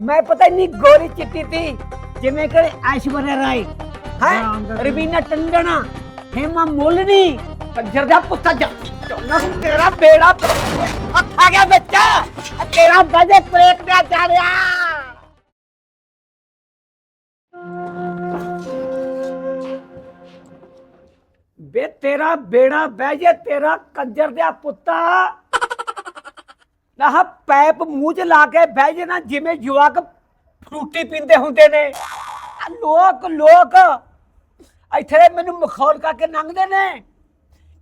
ਮੈਂ ਪਤਾ ਇੰਨੀ ਗੋਰੀ ਚਿੱਟੀ ਤੀ ਜਿਵੇਂ ਕਿ ਐਸ਼ਵਰਿਆ ਰਾਏ। ਹਾਂ, ਰਵੀਨਾ ਟੰਡਨ ਹੇਮਾ ਮੁਲਨੀ ਕੰਜਰ ਦਾ ਪੁੱਤ ਜਾ ਚੋਨਾ ਤੇਰਾ ਬੇੜਾ ਆ ਗਿਆ ਬੱਚਾ ਆ ਤੇਰਾ ਬਜੇ ਪ੍ਰੇਤ ਦਾ ਜਾੜਿਆ ਬੇ ਤੇਰਾ ਬੇੜਾ ਬਹਿ ਜੇ ਤੇਰਾ ਕੰਜਰ ਦਾ ਪੁੱਤਾ ਨਾ ਪੈਪ ਮੂੰਹ 'ਚ ਲਾ ਕੇ ਬਹਿ ਜੇ ਜਿਵੇਂ ਜਵਾਕ ਫਰੂਟੀ ਪੀਂਦੇ ਹੁੰਦੇ ਨੇ। ਆ ਲੋਕ ਲੋਕ, ਇੱਥੇ ਮੈਨੂੰ ਮਖੌਲ ਕਰਕੇ ਲੰਘਦੇ ਨੇ।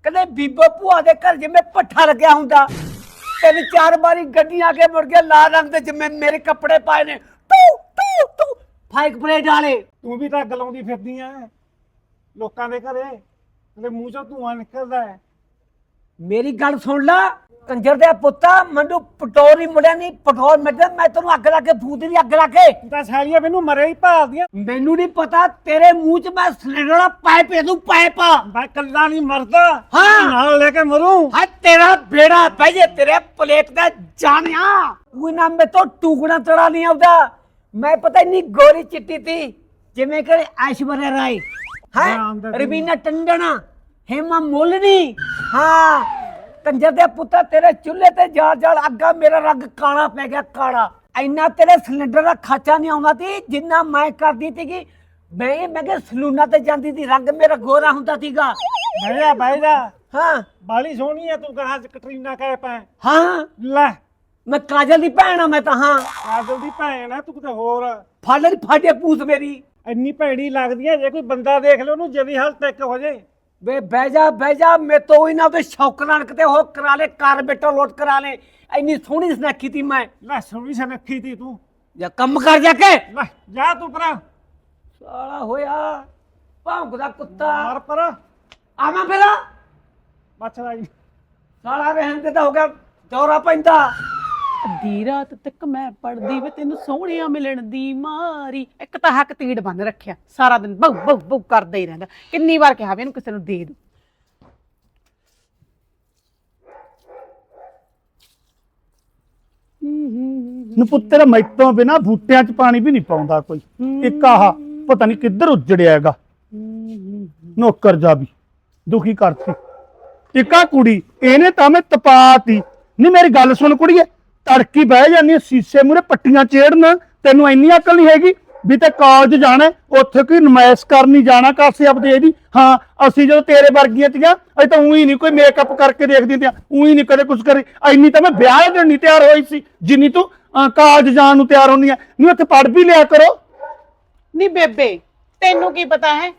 ਕਦੇ ਬੀਬੋ ਭੂਆ ਦੇ ਘਰ ਜਿਵੇਂ ਪੱਠਾ ਲੱਗਿਆ ਹੁੰਦਾ। ਤਿੰਨ ਚਾਰ ਵਾਰੀ ਗੱਡੀ ਆ ਕੇ ਮੁੜ ਕੇ ਲਾ ਰੰਗ ਦੇ ਜਿਵੇਂ ਮੇਰੇ ਕੱਪੜੇ ਪਾਏ ਨੇ। ਟੂ ਟੂ ਟੂ, ਫਾਈਕ ਪਲੇ ਡਾਲੇ ਤੂੰ ਵੀ ਤਾਂ ਗਲਾਉਂਦੀ ਫਿਰਦੀ ਐ। ਲੋਕਾਂ ਦੇ ਘਰੇ ਉਹਦੇ ਮੂੰਹ ਚੋਂ ਧੂਆਂ ਨਿਕਲਦਾ ਹੈ ਮੇਰੀ ਗੱਲ ਸੁਣ ਲੈ। ਕੰਜਰ ਦੇ ਪੁੱਤਾ ਮੈਨੂੰ ਪਟੋਰ ਹੀ ਮੁੜਿਆ ਨਹੀਂ ਪਟੋਰ ਮਿਲਦਾ ਮੈਂ ਤੈਨੂੰ ਅੱਗ ਲਾ ਕੇ ਫੂਦ ਦੀ ਅੱਗ ਲਾ ਕੇ। ਤੂੰ ਸਾਲੀਆਂ ਮੈਨੂੰ ਮਰੇ ਹੀ ਭਾਲਦੀਆਂ। ਮੈਨੂੰ ਨਹੀਂ ਪਤਾ ਤੇਰੇ ਮੂੰਹ 'ਚ ਮੈਂ ਸਿਲੰਡਰ ਵਾਲਾ ਪਾਈਪ ਦੇ ਦੂੰ ਪਾਈਪ। ਮੈਂ ਕੱਲਾ ਨਹੀਂ ਮਰਦਾ ਹਾਂ। ਨਾਲ ਲੈ ਕੇ ਮਰੂੰ। ਹਾਂ ਤੇਰਾ ਬੇੜਾ ਪੈ ਜੇ ਤੇਰੇ ਪਲੇਟ ਦਾ ਜਾਣਿਆ। ਉਹ ਨਾ ਮੇ ਤੋਂ ਟੁਕੜਾ ਤੜਾ ਨਹੀਂ ਆਉਂਦਾ। ਮੈਂ ਪਤਾ ਇੰਨੀ ਗੋਰੀ ਚਿੱਟੀ ਤੀ ਜਿਵੇਂ ਕਿ ਐਸ਼ਵਰਿਆ ਰਾਏ। ਹੈ? ਹਾਂ, ਅੰਦਰ ਦੀ। ਰਵੀਨਾ ਟੰਡਨ ਹੇਮਾ ਮੁਲਨੀ ਹਾਂ ਕੰਜਰ ਦੇ ਪੁੱਤਰ ਤੇਰੇ ਚੁੱਲ੍ਹੇ ਤੇ ਜਾ ਜਾ ਅੱਗਾ ਮੇਰਾ ਰੰਗ ਕਾਲਾ ਪੈ ਗਿਆ ਕਾਲਾ। ਇੰਨਾ ਤੇਰੇ ਸਿਲੰਡਰ ਦਾ ਖਾਚਾ ਨਹੀਂ ਆਉਂਦਾ ਤੀ ਜਿੰਨਾ ਮੈਂ ਕਰਦੀ ਸੀਗੀ। ਮੈਂ ਮੈਂ ਕਿ ਸਲੂਨਾ ਤੇ ਜਾਂਦੀ ਸੀ ਰੰਗ ਮੇਰਾ ਗੋਰਾ ਹੁੰਦਾ ਸੀਗਾ। ਬਹਿ ਜਾ ਹਾਂ। ਬਾਲੀ ਸੋਹਣੀ ਐ ਤੂੰ ਕਹਾਂ ਕਟਰੀਨਾ ਕਹਿ ਪੈ ਹਾਂ। ਲੈ। ਮੈਂ ਕਾਜਲ ਦੀ ਭੈਣ ਆ ਮੈਂ ਤਾਂ ਹਾਂ। ਕਾਜਲ ਦੀ ਭੈਣ ਐ ਤੂੰ ਕਿਤੇ ਹੋਰ ਫੜ ਲੈ ਫਾਟੇ ਪੂਤ ਮੇਰੀ। ਇੰਨੀ ਭੈੜੀ ਲੱਗਦੀ ਐ ਜੇ ਕੋਈ ਬੰਦਾ ਦੇਖ ਲੈ ਉਹਨੂੰ ਜਦੀ ਹਾਲ ਤੱਕ ਹੋ ਜੇ। ਵੇ ਬਹਿ ਜਾ ਬਹਿ ਜਾ ਮੈਂ ਤੋਂ ਇਹਨਾਂ ਤੇ ਸ਼ੌਕ ਨਾਲ ਕਿਤੇ ਹੋ ਕਰਾ ਲੈ ਕਾਰ ਬੇਟਾ ਲੋਟ ਕਰਾ ਲੈ। ਇੰਨੀ ਸੋਹਣੀ ਸੁਨੱਖੀ ਤੀ ਮੈਂ। ਲੈ ਸੋਹਣੀ ਸਨੱਖੀ ਤੀ ਤੂੰ। ਜਾਂ ਕੰਮ ਕਰ ਜਾ ਕੇ। ਲੈ ਜਾ ਤੂੰ ਪਰਾਂ। ਸਾਲਾ ਹੋਇਆ ਭੌਂਕਦਾ ਕੁੱਤਾ। ਮਾਰ ਪਰ। ਆਵਾਂ ਫਿਰ। ਮੱਛਰਾ ਜੀ ਸਾਲਾ ਰਹਿਣ ਤੇ ਤਾਂ ਹੋ ਗਿਆ ਦੌਰਾ ਪੈਂਦਾ। ਅੱਧੀ ਰਾਤ ਤੱਕ ਮੈਂ ਪੜਦੀ ਵੇ, ਤੈਨੂੰ ਸੋਹਣਿਆ ਮਿਲਣ ਦੀ ਮਾਰੀ। ਇੱਕ ਤਾਂ ਹੱਕ ਤੀੜ ਬੰਨ ਰੱਖਿਆ। ਸਾਰਾ ਦਿਨ ਬਉ ਬਉ ਬਉ ਕਰਦਾ ਹੀ ਰਹਿੰਦਾ। ਕਿੰਨੀ ਵਾਰ ਕਿਹਾ ਵੀ ਇਹਨੂੰ ਕਿਸੇ ਨੂੰ ਦੇ ਦੋ। ਨੂੰ ਪੁੱਤਰ ਮੈਤੋਂ ਬਿਨਾ ਬੂਟਿਆਂ 'ਚ ਪਾਣੀ ਵੀ ਨਹੀਂ ਪਾਉਂਦਾ ਕੋਈ। ਇੱਕ ਆਹ, ਪਤਾ ਨਹੀਂ ਕਿੱਧਰ ਉੱਜੜਿਆ ਹੈਗਾ। ਨੌਕਰ ਜਾ ਵੀ, ਦੁਖੀ ਕਰਤੀ। ਇੱਕ ਆਹ ਕੁੜੀ, ਇਹਨੇ ਤਾਂ ਮੈਂ ਤਪਾਤੀ। ਨਹੀਂ ਮੇਰੀ ਗੱਲ ਸੁਣ ਕੁੜੀਏ। ਤੜਕੀ ਬਹਿ ਜਾਂਦੀ ਹੈ ਸੀਸੇ ਮੂਰੇ ਪੱਟੀਆਂ ਚੇੜਨ। ਤੈਨੂੰ ਇੰਨੀ ਅਕਲ ਨਹੀਂ ਹੈਗੀ ਵੀ ਤੇ ਕਾਲਜ ਜਾਣਾ ਉੱਥੇ ਕੋਈ ਨਮਾਇਸ਼ ਕਰਨੀ ਜਾਣਾ ਕਾਸੇ ਆਪਦੇ ਇਹਦੀ। ਹਾਂ, ਅਸੀਂ ਜਦੋਂ ਤੇਰੇ ਵਰਗੀਆਂ ਤੀਆਂ, ਅਸੀਂ ਤਾਂ ਉਹੀ ਨਹੀਂ ਕੋਈ ਮੇਕਅਪ ਕਰਕੇ ਦੇਖਦੀ ਤੀਆਂ, ਉਹੀ ਨਹੀਂ ਕਦੇ ਕੁਝ ਕਰੀ। ਇੰਨੀ ਤਾਂ ਮੈਂ ਵਿਆਹ ਦੇ ਨਹੀਂ ਤਿਆਰ ਹੋਈ ਸੀ, ਜਿੰਨੀ ਤੂੰ ਕਾਲਜ ਜਾਣ ਨੂੰ ਤਿਆਰ ਹੁੰਦੀ ਆ। ਨਹੀਂ ਉੱਥੇ ਪੜ੍ਹ ਵੀ ਲਿਆ ਕਰੋ। ਨਹੀਂ ਬੇਬੇ, ਤੈਨੂੰ ਕੀ ਪਤਾ ਹੈ?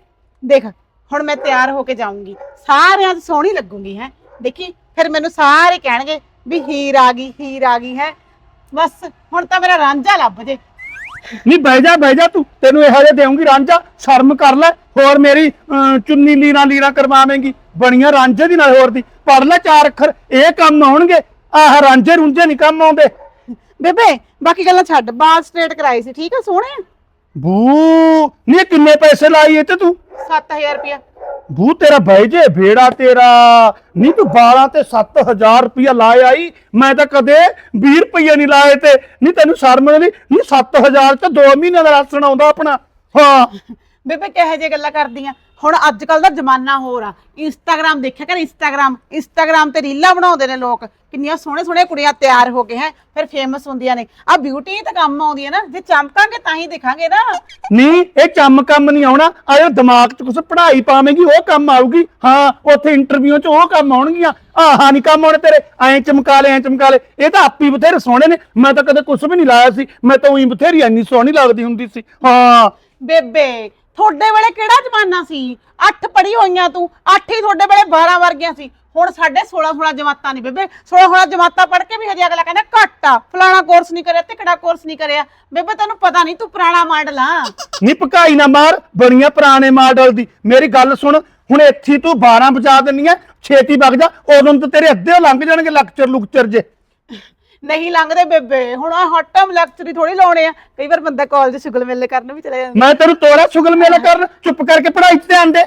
ਦੇਖ, ਹੁਣ ਮੈਂ ਤਿਆਰ ਹੋ ਕੇ ਜਾਊਂਗੀ। ਸਾਰਿਆਂ 'ਚ ਸੋਹਣੀ ਲੱਗੂਗੀ, ਹੈ। ਦੇਖੀ, ਫਿਰ ਮੈਨੂੰ ਸਾਰੇ ਕਹਿਣਗੇ ਵੀ ਹੀਰ ਆ ਗਈ ਹੀਰ ਆ ਗਈ ਹੈ। ਬਸ ਹੁਣ ਤਾਂ ਮੇਰਾ ਰਾਂਝਾ ਲੱਭ ਜੇ। ਨਹੀਂ ਬਹਿ ਜਾ ਬਹਿ ਜਾ ਤੂੰ। ਤੈਨੂੰ ਇਹੋ ਜਿਹੇ ਦੇਉਂਗੀ ਰਾਂਝਾ। ਸ਼ਰਮ ਕਰ ਲੈ। ਹੋਰ ਮੇਰੀ ਚੁੰਨੀ ਲੀਰਾਂ ਲੀਰਾਂ ਕਰਵਾਵੇਂਗੀ। ਬਣੀਆਂ ਰਾਂਝੇ ਦੀ ਨਾਲ ਹੋਰ ਦੀ। ਪੜ ਲੈ ਚਾਰ ਅੱਖਰ। ਇਹ ਕੰਮ ਆਉਣਗੇ। ਆਹ ਰਾਂਝੇ ਰੁੰਝੇ ਨਹੀਂ ਕੰਮ ਆਉਂਦੇ। ਬੇਬੇ ਬਾਕੀ ਗੱਲਾਂ ਛੱਡ। ਬਾਲ ਸਟ੍ਰੇਟ ਕਰਾਈ ਸੀ। ਠੀਕ ਆ ਸੋਹਣੇ ਬੂ ਨਹੀਂ ਕਿੰਨੇ ਪੈਸੇ ਲਾਈ ਇਹ ਤੇ? ਤੂੰ 7000 ਰੁਪਇਆ। ਬੂ ਤੇਰਾ ਬਹਿ ਜੇ ਭੇੜਾ ਤੇਰਾ। ਨਹੀਂ ਤੂੰ ਵਾਲਾਂ ਤੇ 7000 ਰੁਪਇਆ ਲਾਇਆ ਆਈ, ਮੈਂ ਤਾਂ ਕਦੇ 20 ਰੁਪਏ ਨਹੀਂ ਲਾਏ ਤੇ। ਨਹੀਂ ਤੈਨੂੰ ਸ਼ਰਮ ਨਹੀਂ ਨਹੀਂ 7000 ਚ 2 ਮਹੀਨਿਆਂ ਦਾ ਰਾਸ਼ਨ ਆਉਂਦਾ ਆਪਣਾ। ਹਾਂ। ਬੇਬੇ ਕਿਹੋ ਜਿਹੇ ਗੱਲਾਂ ਕਰਦੀਆਂ? ਹੁਣ ਅੱਜ ਕੱਲ ਦਾ ਜ਼ਮਾਨਾ ਹੋਰ ਆ। ਇੰਸਟਾਗ੍ਰam ਦੇਖਿਆ ਕਰ ਇੰਸਟਾਗ੍ਰam ਇੰਸਟਾਗ੍ਰam ਤੇ ਰੀਲਾਂ ਬਣਾਉਂਦੇ ਨੇ ਲੋਕ। ਕਿੰਨੀਆਂ ਸੋਹਣੇ ਸੋਹਣੇ ਕੁੜੀਆਂ ਤਿਆਰ ਹੋ ਕੇ ਹੈ ਫਿਰ ਫੇਮਸ ਹੁੰਦੀਆਂ ਨੇ। ਆ ਬਿਊਟੀ ਤਾਂ ਕੰਮ ਆਉਂਦੀ ਹੈ ਨਾ ਜੇ ਚਮਕਾਂਗੇ ਤਾਂ ਹੀ ਦਿਖਾਂਗੇ ਨਾ। ਨਹੀਂ ਇਹ ਚੰਮ ਕੰਮ ਨਹੀਂ ਆਉਣਾ। ਆਇਆ ਦਿਮਾਗ 'ਚ ਕੁਛ ਪੜ੍ਹਾਈ ਪਾਵੇਂਗੀ ਉਹ ਕੰਮ ਆਊਗੀ। ਹਾਂ ਉੱਥੇ ਇੰਟਰਵਿਊ 'ਚ ਉਹ ਕੰਮ ਆਉਣਗੀਆਂ। ਆਹਾਂ ਨਹੀਂ ਕੰਮ ਆਉਣੇ ਤੇਰੇ। ਐਂ ਚਮਕਾ ਲੈ ਐਂ ਚਮਕਾ ਲੈ। ਇਹ ਤਾਂ ਆਪੀ ਬਥੇਰੇ ਸੋਹਣੇ ਨੇ। ਮੈਂ ਤਾਂ ਕਦੇ ਕੁਛ ਵੀ ਨਹੀਂ ਲਾਇਆ ਸੀ। ਮੈਂ ਤਾਂ ਉਹੀ ਬਥੇਰੀ ਇੰਨੀ ਸੋਹਣੀ ਲੱਗਦੀ ਹੁੰਦੀ ਸੀ। ਹਾਂ। ਬੇਬੇ ਤੁਹਾਡੇ ਵੇਲੇ ਕਿਹੜਾ ਜ਼ਮਾਨਾ ਸੀ? ਅੱਠ ਪੜੀ ਹੋਈਆਂ ਤੂੰ, ਅੱਠ ਹੀ ਤੁਹਾਡੇ ਵੇਲੇ 12 ਵਰਗੀਆਂ ਸੀ। ਹੁਣ ਸਾਡੇ 16 16 ਜਮਾਤਾਂ ਨਹੀਂ ਬੇਬੇ 16 16 ਜਮਾਤਾਂ ਪੜ ਕੇ ਵੀ ਹਜੇ ਅਗਲਾ ਕਹਿੰਦਾ ਘੱਟ ਆ। ਫਲਾਣਾ ਕੋਰਸ ਨਹੀਂ ਕਰਿਆ ਤੇ ਕਿਹੜਾ ਕੋਰਸ ਨਹੀਂ ਕਰਿਆ? ਬੇਬੇ, ਤੈਨੂੰ ਪਤਾ ਨਹੀਂ ਤੂੰ ਪੁਰਾਣਾ ਮਾਡਲ ਆ। ਨਹੀਂ ਪਕਾਈ ਨਾ ਮਾਰ, ਬਣੀਆਂ ਪੁਰਾਣੇ ਮਾਡਲ ਦੀ। ਮੇਰੀ ਗੱਲ ਸੁਣ, ਹੁਣ ਇੱਥੇ ਤੂੰ 12 ਵਜਾ ਦਿੰਨੀ ਐ ਛੇਤੀ ਵਗ ਜਾ, ਉਦੋਂ ਤਾਂ ਤੇਰੇ ਅੱਧੇ ਲੰਘ ਜਾਣਗੇ ਲੈਕਚਰ ਲੁਕਚਰ ਜੇ। ਨਹੀਂ ਲੰਘਦੇ ਬੇਬੇ ਹੁਣ ਆ ਹਟ ਟਰਮ ਲੈਕਚਰ ਥੋੜੀ ਲਾਉਣੇ ਆ। ਕਈ ਵਾਰ ਬੰਦਾ ਕਾਲਜ ਸ਼ੁਗਲ ਮੇਲੇ ਕਰਨ ਵੀ ਚਲੇ ਜਾਂਦਾ ਮੈਂ ਤੈਨੂੰ ਤੋੜਾ ਸ਼ੁਗਲ ਮੇਲਾ ਕਰਨ ਚੁੱਪ ਕਰਕੇ ਪੜ੍ਹਾਈ 'ਚ ਧਿਆਨ ਦੇ।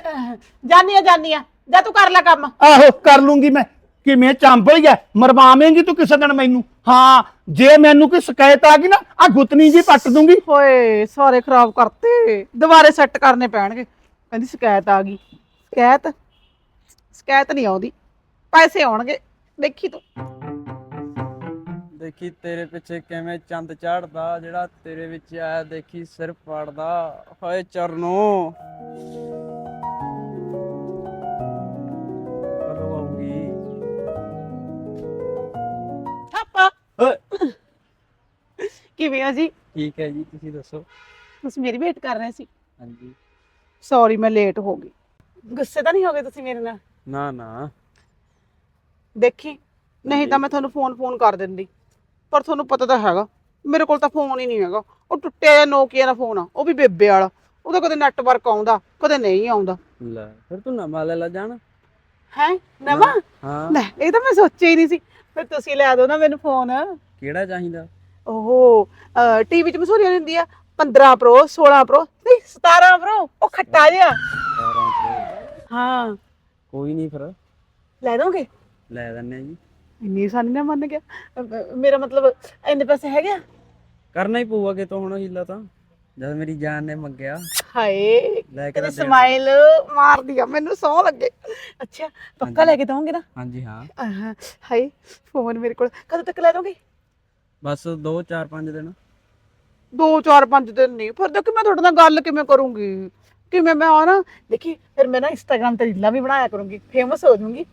ਜਾਨੀ ਆ ਜਾਨੀ ਆ। ਜਾ ਤੂੰ ਕਰ ਲੈ ਕੰਮ। ਆਹੋ ਕਰ ਲੂੰਗੀ ਮੈਂ। ਕਿਵੇਂ ਚੰਬਲ ਗਿਆ ਮਰਵਾਵੇਂਗੀ ਤੂੰ ਕਿਸੇ ਦਿਨ ਮੈਨੂੰ? ਹਾਂ ਜੇ ਮੈਨੂੰ ਕੋਈ ਸ਼ਿਕਾਇਤ ਆ ਗਈ ਨਾ ਆ ਗੁੱਤਨੀ ਜੀ ਪੱਟ ਦੂੰਗੀ। ਹੋਏ ਸਾਰੇ ਖਰਾਬ ਕਰਤੇ। ਦੁਬਾਰੇ ਸੈੱਟ ਕਰਨੇ ਪੈਣਗੇ। ਕਹਿੰਦੀ ਸ਼ਿਕਾਇਤ ਆ ਗਈ। ਸ਼ਿਕਾਇਤ? ਸ਼ਿਕਾਇਤ ਨਹੀਂ ਆਉਂਦੀ। ਪੈਸੇ ਆਉਣਗੇ। ਦੇਖੀ ਤੂੰ। ਦੇਖੀ ਤੇਰੇ ਪਿੱਛੇ ਕਿਵੇਂ ਚੰਦ ਚੜਦਾ ਜਿਹੜਾ ਤੇਰੇ ਵਿੱਚ ਆਇਆ ਦੇਖੀ ਸਿਰ ਪਾੜਦਾ। ਹੋਏ ਚਰਨੋ। ਕਦੋਂ ਆਉਗੀ ਪਾਪਾ। ਓਏ। ਕਿਵੇਂ ਆ ਜੀ? ਠੀਕ ਹੈ ਜੀ ਤੁਸੀਂ ਦੱਸੋ? ਤੁਸੀਂ ਮੇਰੀ ਵੇਟ ਕਰ ਰਹੇ ਸੀ। ਹਾਂਜੀ। ਸੌਰੀ ਮੈਂ ਲੇਟ ਹੋ ਗਈ। ਗੁੱਸੇ ਤਾਂ ਨਹੀਂ ਹੋ ਗਏ ਤੁਸੀਂ ਮੇਰੇ ਨਾਲ? ਨਾ ਨਾ। ਦੇਖੀ ਨਹੀਂ ਤਾਂ ਮੈਂ ਤੁਹਾਨੂੰ ਫੋਨ ਫੋਨ ਕਰ ਦਿੰਦੀ। ਪਰ ਤੁਹਾਨੂੰ ਪਤਾ ਤਾਂ ਹੈਗਾ ਮੇਰੇ ਕੋਲ ਤਾਂ ਫੋਨ ਹੀ ਨਹੀਂ ਹੈਗਾ। ਉਹ ਟੁੱਟਿਆ ਜਿਹਾ ਨੋਕੀਆ ਦਾ ਫੋਨ ਆ ਉਹ ਵੀ ਬੇਬੇ ਵਾਲਾ। ਉਹਦਾ ਕਦੇ ਨੈਟਵਰਕ ਆਉਂਦਾ ਕਦੇ ਨਹੀਂ ਆਉਂਦਾ। ਲੈ ਫਿਰ ਤੂੰ ਨਵਾਂ ਲੈ ਲੈ ਜਾਣ। ਹੈ? ਨਵਾਂ? ਹਾਂ। ਲੈ ਇਹ ਤਾਂ ਮੈਂ ਸੋਚਿਆ ਹੀ ਨਹੀਂ ਸੀ। ਫਿਰ ਤੁਸੀਂ ਲੈ ਦਿਓ ਨਾ ਮੈਨੂੰ ਫੋਨ ਕਿਹੜਾ ਚਾਹੀਦਾ? ਉਹ ਟੀਵੀ 'ਚ ਮਸੂਰੀਆਂ ਹੁੰਦੀ ਆ 15 ਪ੍ਰੋ 16 ਪ੍ਰੋ ਨਹੀਂ 17 ਪ੍ਰੋ ਉਹ ਖੱਟਾ ਜਿਹਾ। 12 ਤੇ ਹਾਂ। ਕੋਈ ਨਹੀਂ ਫਿਰ। ਲੈ ਦੋਗੇ? ਲੈ ਦਿੰਨੇ ਆ ਜੀ। ਇੰਨੀ ਆਸਾਨੀ ਨਾਲ ਮੰਨ ਗਿਆ। ਮੇਰਾ ਮਤਲਬ ਇੰਨੇ ਪੈਸੇ ਹੈਗੇ ਆ? ਕਰਨਾ ਹੀ ਪਊਗਾ ਕਿ ਹੁਣ ਹੀਲਾ ਤਾਂ। ਜਦ ਮੇਰੀ ਜਾਨ ਨੇ ਮੰਗਿਆ। ਹਾਏ ਲੈ ਕੇ ਦੇਣਾ। ਸਮਾਈਲ ਮਾਰਦੀ ਆ ਮੈਨੂੰ ਸੌ ਲੱਗੇ। ਅੱਛਾ ਪੱਕਾ ਹਾਂਜੀ। ਲੈ ਕੇ ਦਵੋਗੇ ਨਾ? ਹਾਂਜੀ ਹਾਂ। ਆਹਾ, ਹਾਏ ਫੋਨ ਮੇਰੇ ਕੋਲ। ਕਦੋਂ ਤੱਕ ਲੈ ਦੋਗੇ ਬਸ 2 4 5 ਦਿਨ। 2 4 5 ਦਿਨ ਨਹੀਂ। ਫਿਰ ਦੇਖੀ ਮੈਂ ਤੁਹਾਡੇ ਨਾਲ ਗੱਲ ਕਿਵੇਂ ਕਰੂੰਗੀ। ਕਿਵੇਂ ਮੈਂ ਆ ਨਾ ਦੇਖੀ ਫਿਰ ਮੈਂ ਨਾ ਇੰਸਟਾਗ੍ਰam ਤੇ ਰੀਲਾਂ ਵੀ ਬਣਾਇਆ ਕਰੂੰਗੀ। ਫੇਮਸ ਹੋ ਜਾਊਂਗੀ।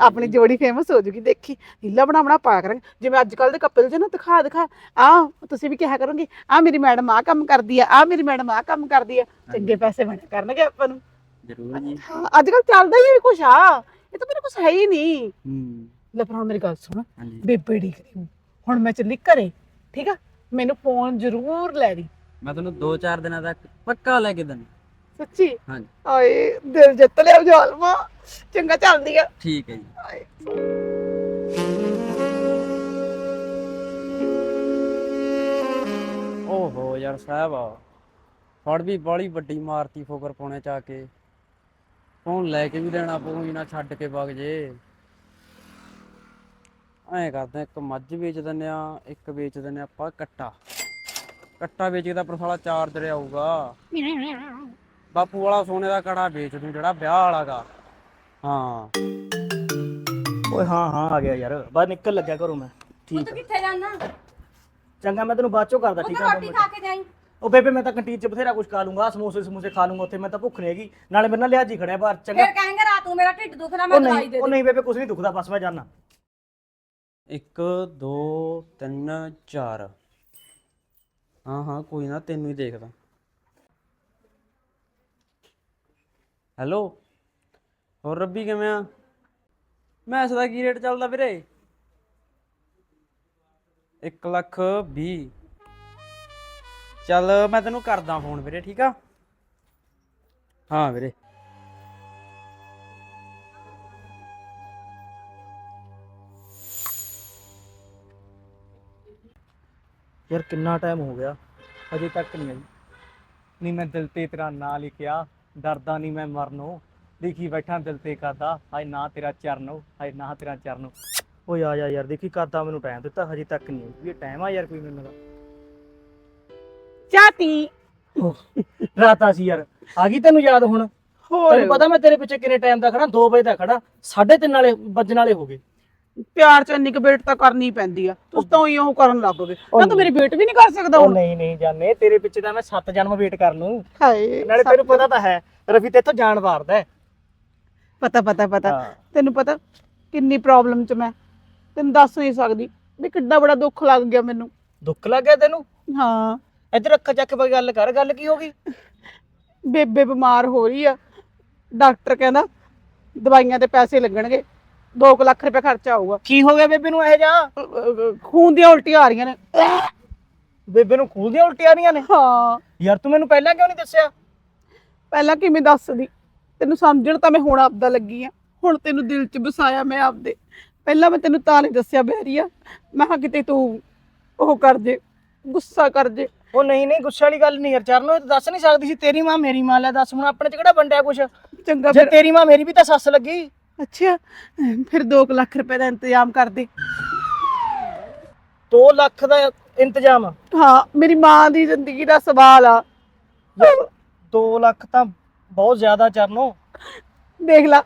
ਆਪਣੀ ਜੋੜੀ ਫੇਮਸ ਹੋ ਜੂਗੀ ਦੇਖੀ ਰੀਲਾਂ ਬਣਾ ਬਣਾ ਪਾਇਆ ਕਰਾਂਗੇ। ਜਿਵੇਂ ਅੱਜ ਕੱਲ ਦੇ ਕਪਲ ਜੇ ਨਾ ਦਿਖਾ ਦਿਖਾ ਆ ਤੁਸੀਂ ਵੀ ਕਿਹਾ ਕਰੋਗੇ ਆ ਮੇਰੀ ਮੈਡਮ ਆ ਕੰਮ ਕਰਦੀ ਆ ਆ ਮੇਰੀ ਮੈਡਮ ਆ ਕੰਮ ਕਰਦੀ ਆ ਚੰਗੇ ਪੈਸੇ ਬਣਿਆ ਕਰਨਗੇ ਆਪਾਂ ਨੂੰ। ਜ਼ਰੂਰ ਜੀ। ਅੱਜ ਕੱਲ ਚੱਲਦਾ ਹੀ ਕੁਛ ਆ ਇਹ ਤਾਂ ਮੇਰੇ ਕੁਛ ਹੈ ਹੀ ਨਹੀਂ। ਹੂੰ। ਲੈ ਪਰ ਹੁਣ ਮੇਰੀ ਗੱਲ ਸੁਣ ਬੇਬੇ ਡੀ ਕਰੀ ਹੁਣ ਮੈਂ ਚੱਲੀ ਘਰੇ ਠੀਕ ਆ? ਮੈਨੂੰ ਫੋਨ ਜ਼ਰੂਰ ਲੈ ਦੀ। ਮੈਂ ਤੁਹਾਨੂੰ 2-4 ਦਿਨਾਂ ਤੱਕ ਪੱਕਾ ਲੈ ਕੇ ਦਨ ਸੱਚੀ? ਹਾਂਜੀ। ਆਏ ਦਿਲ ਜਿੱਤ ਲਿਆ ਜਾਲਮਾ। ਚੰਗਾ ਚੱਲਦੀ ਆ। ਠੀਕ ਹੈ ਜੀ। ਆਏ। ਓਹੋ ਯਾਰ ਸਾਹਿਬ ਫੜ ਵੀ ਬਾਲੀ ਵੱਡੀ ਮਾਰਤੀ ਫੋਕਰ ਪਾਉਣੇ ਚਾ ਕੇ। ਫੋਨ ਲੈ ਕੇ ਵੀ ਦੇਣਾ ਪਊ ਨਾ ਛੱਡ ਕੇ ਵਗ ਜੇ। ਐਂ ਕਰਦੇ ਆ, ਇੱਕ ਮੱਝ ਵੇਚ ਦਿੰਨੇ ਆ ਇੱਕ ਵੇਚ ਦਿੰਨੇ ਆ ਆਪਾਂ ਕੱਟਾ। ਕੱਟਾ ਵੇਚ ਕੇ ਤਾਂ ਪਰ ਸਾਲਾ ਚਾਰਜਰ ਆਊਗਾ ਬਾਪੂ ਵਾਲਾ ਸੋਨੇ ਦਾ ਕੜਾ ਵੇਚ ਦੂੰ ਜਿਹੜਾ ਵਿਆਹ ਵਾਲਾਗਾ। ਹਾਂ। ਓਏ ਹਾਂ ਹਾਂ ਆ ਗਿਆ ਯਾਰ। ਬਾਹਰ ਨਿਕਲ ਲੱਗਿਆ ਘਰੋਂ ਮੈਂ। ਠੀਕ ਤੂੰ ਕਿੱਥੇ ਜਾਣਾ? ਚੰਗਾ ਮੈਂ ਤੈਨੂੰ ਬਾਅਦ ਚੋਂ ਕਰਦਾ ਉਹ ਠੀਕ ਤਾਂ ਆ ਰੋਟੀ ਖਾ ਕੇ ਜਾਈਂ। ਉਹ ਬੇਬੇ ਮੈਂ ਤਾਂ ਕੰਟੀਨ 'ਚ ਬਥੇਰਾ ਕੁਝ ਖਾ ਲੂੰਗਾ ਸਮੋਸੇ ਸਮੂਸੇ ਖਾ ਲੂੰਗਾ ਉੱਥੇ ਮੈਂ ਤਾਂ ਭੁੱਖ ਨਹੀਂ ਹੈਗੀ। ਨਾਲੇ ਮੇਰੇ ਨਾਲ ਲਿਆਜੀ ਖੜਿਆ ਬਾਹਰ ਚੰਗਾ। ਫਿਰ ਕਹਾਂਗੇ ਰਾਤ ਨੂੰ ਮੇਰਾ ਢਿੱਡ ਦੁਖਦਾ ਮੈਂ ਉਹ ਦਵਾਈ ਨਹੀਂ ਦੇ ਉਹ ਦੇ। ਨਹੀਂ ਬੇਬੇ ਕੁਝ ਨਹੀਂ ਦੁਖਦਾ ਬਸ ਮੈਂ ਜਾਣਾ 1 2 3 4 ਹਾਂ ਹਾਂ ਕੋਈ ਨਾ ਤੈਨੂੰ ਹੀ ਦੇਖਦਾ। ਹੈਲੋ? ਹੋਰ ਰੱਬੀ ਕਿਵੇਂ ਆ? ਮੈਸ ਦਾ ਕੀ ਰੇਟ ਚੱਲਦਾ ਵੀਰੇ? 1 ਲੱਖ 20 ਚੱਲ ਮੈਂ ਤੈਨੂੰ ਕਰਦਾ ਫੋਨ ਵੀਰੇ, ਠੀਕ ਆ? ਹਾਂ ਵੀਰੇ। ਯਾਰ ਕਿੰਨਾ ਟਾਈਮ ਹੋ ਗਿਆ? ਅਜੇ ਤੱਕ ਨਹੀਂ ਆਈ। ਨਹੀਂ, ਮੈਂ ਦਿਲ ਤੇ ਤੇਰਾ ਨਾਂ ਲਿਖਿਆ। ਡਰਦਾ ਨਹੀਂ ਮੈਂ ਮਰਨੋਂ ਦੇਖੀ ਬੈਠਾ ਦਿਲ ਤੇ ਕਰਦਾ ਹਾਏ ਨਾ ਤੇਰਾ ਚਰਨੋ ਹਾਏ ਨਾ ਤੇਰਾ ਚਰਨੋ। ਓਏ ਆ ਜਾ ਯਾਰ ਦੇਖੀ ਕਰਦਾ ਮੈਨੂੰ ਟਾਈਮ ਦਿੱਤਾ ਹਜੇ ਤੱਕ ਨਹੀਂ ਵੀ ਟਾਈਮ ਆ ਯਾਰ ਕੋਈ ਮੈਨੂੰ ਦਾ। ਚਾਤੀ ਰਾਤਾ ਸੀ ਯਾਰ। ਆ ਗਈ ਤੈਨੂੰ ਯਾਦ ਹੁਣ? ਹੋਰ। ਤੈਨੂੰ ਪਤਾ ਮੈਂ ਤੇਰੇ ਪਿੱਛੇ ਕਿੰਨੇ ਟਾਈਮ ਦਾ ਖੜਾ? 2 ਵਜੇ ਦਾ ਖੜਾ। 3:30 ਵਾਲੇ ਵੱਜਣ ਵਾਲੇ ਹੋ ਗਏ। ਪਿਆਰ ਚ ਇੰਨੀ ਕੁ ਵੇਟ ਤਾਂ ਕਰਨੀ ਪੈਂਦੀ ਆ। ਤੁਸੀਂ ਤਾਂ ਉਹੀ ਉਹ ਕਰਨ ਲੱਗ ਗਏ ਨਾ ਤੂੰ ਮੇਰੀ ਵੇਟ ਵੀ ਨਹੀਂ ਕਰ ਸਕਦਾ ਉਹ ਹੁਣ। ਨਹੀਂ ਨਹੀਂ ਜਾਨੇ ਤੇਰੇ ਪਿੱਛੇ ਤਾਂ ਮੈਂ 7 ਜਨਮ ਵੇਟ ਕਰ ਲੂੰ। ਹਾਏ ਨਾਲੇ ਤੈਨੂੰ ਪਤਾ ਤਾਂ ਹੈ ਰਫੀ ਤੇ ਇੱਥੋਂ ਜਾਣ ਵਾਰਦਾ ਹੈ। ਪਤਾ ਪਤਾ ਪਤਾ। ਹਾਂ। ਤੈਨੂੰ ਪਤਾ ਕਿੰਨੀ ਪ੍ਰੋਬਲਮ ਚ ਮੈਂ। ਤੈਨੂੰ ਦੱਸ ਨਹੀਂ ਸਕਦੀ ਵੀ ਕਿੱਡਾ ਬੜਾ ਦੁੱਖ ਲੱਗ ਗਿਆ ਮੈਨੂੰ। ਦੁੱਖ ਲੱਗ ਗਿਆ ਤੈਨੂੰ? ਹਾਂ। ਇੱਧਰ ਅੱਖਾਂ ਚੱਕ ਕੇ ਗੱਲ ਕਰ ਗੱਲ ਕੀ ਹੋ ਗਈ? ਬੇਬੇ ਬਿਮਾਰ ਹੋ ਰਹੀ ਆ। ਡਾਕਟਰ ਕਹਿੰਦਾ ਦਵਾਈਆਂ ਤੇ ਪੈਸੇ ਲੱਗਣਗੇ। 2 ਲੱਖ ਰੁਪਏ ਖਰਚਾ ਆਊਗਾ। ਕੀ ਹੋ ਗਿਆ ਬੇਬੇ ਨੂੰ ਇਹ ਜਾ ਅ, ਅ, ਖੂਨ ਦੀਆਂ ਉਲਟੀਆਂ ਆ ਰਹੀਆਂ ਨੇ। ਬੇਬੇ ਨੂੰ ਖੂਨ ਦੀਆਂ ਉਲਟੀਆਂ ਆ ਰਹੀਆਂ ਨੇ? ਹਾਂ। ਯਾਰ ਤੂੰ ਮੈਨੂੰ ਪਹਿਲਾਂ ਕਿਉਂ ਨਹੀਂ ਦੱਸਿਆ? ਪਹਿਲਾਂ ਕਿਵੇਂ ਦੱਸਦੀ? ਤੈਨੂੰ ਸਮਝਣ ਤਾਂ ਮੈਂ ਹੁਣ ਆਪਦਾ ਲੱਗੀ ਆ। ਹੁਣ ਤੈਨੂੰ ਦਿਲ 'ਚ ਵਸਾਇਆ ਮੈਂ ਆਪਦੇ। ਪਹਿਲਾਂ ਮੈਂ ਤੈਨੂੰ ਤਾਂ ਨਹੀਂ ਦੱਸਿਆ ਬਹਿਰੀਆ। ਮੈਂ ਕਿਹਾ ਕਿਤੇ ਤੂੰ ਉਹ ਕਰ ਜੇ ਗੁੱਸਾ ਕਰ ਜੇ। ਉਹ ਨਹੀਂ ਨਹੀਂ ਗੁੱਸੇ ਵਾਲੀ ਗੱਲ ਨਹੀਂ ਯਾਰ। ਚਰਨੋ ਇਹ ਤਾਂ ਦੱਸ ਨਹੀਂ ਸਕਦੀ ਸੀ ਤੇਰੀ ਮਾਂ ਮੇਰੀ ਮਾਂ ਲੈ ਦੱਸ। ਹੁਣ ਆਪਣੇ ਚ ਕਿਹੜਾ ਵੰਡਿਆ ਕੁਛ? ਚੰਗਾ ਜੇ ਫਿਰ। ਤੇਰੀ ਮਾਂ ਮੇਰੀ ਵੀ ਤਾਂ ਸੱਸ ਲੱਗੀ। ਅੱਛਾ ਫਿਰ 2 ਲੱਖ ਰੁਪਏ ਦਾ ਇੰਤਜ਼ਾਮ ਕਰ ਦੇ 2 ਲੱਖ ਦਾ ਇੰਤਜ਼ਾਮ? ਹਾਂ ਮੇਰੀ ਮਾਂ ਦੀ ਜ਼ਿੰਦਗੀ ਦਾ ਸਵਾਲ ਆ। 2 ਲੱਖ ਤਾਂ ਬਹੁਤ ਜ਼ਿਆਦਾ ਚਰਨੋ। ਦੇਖ ਲਾ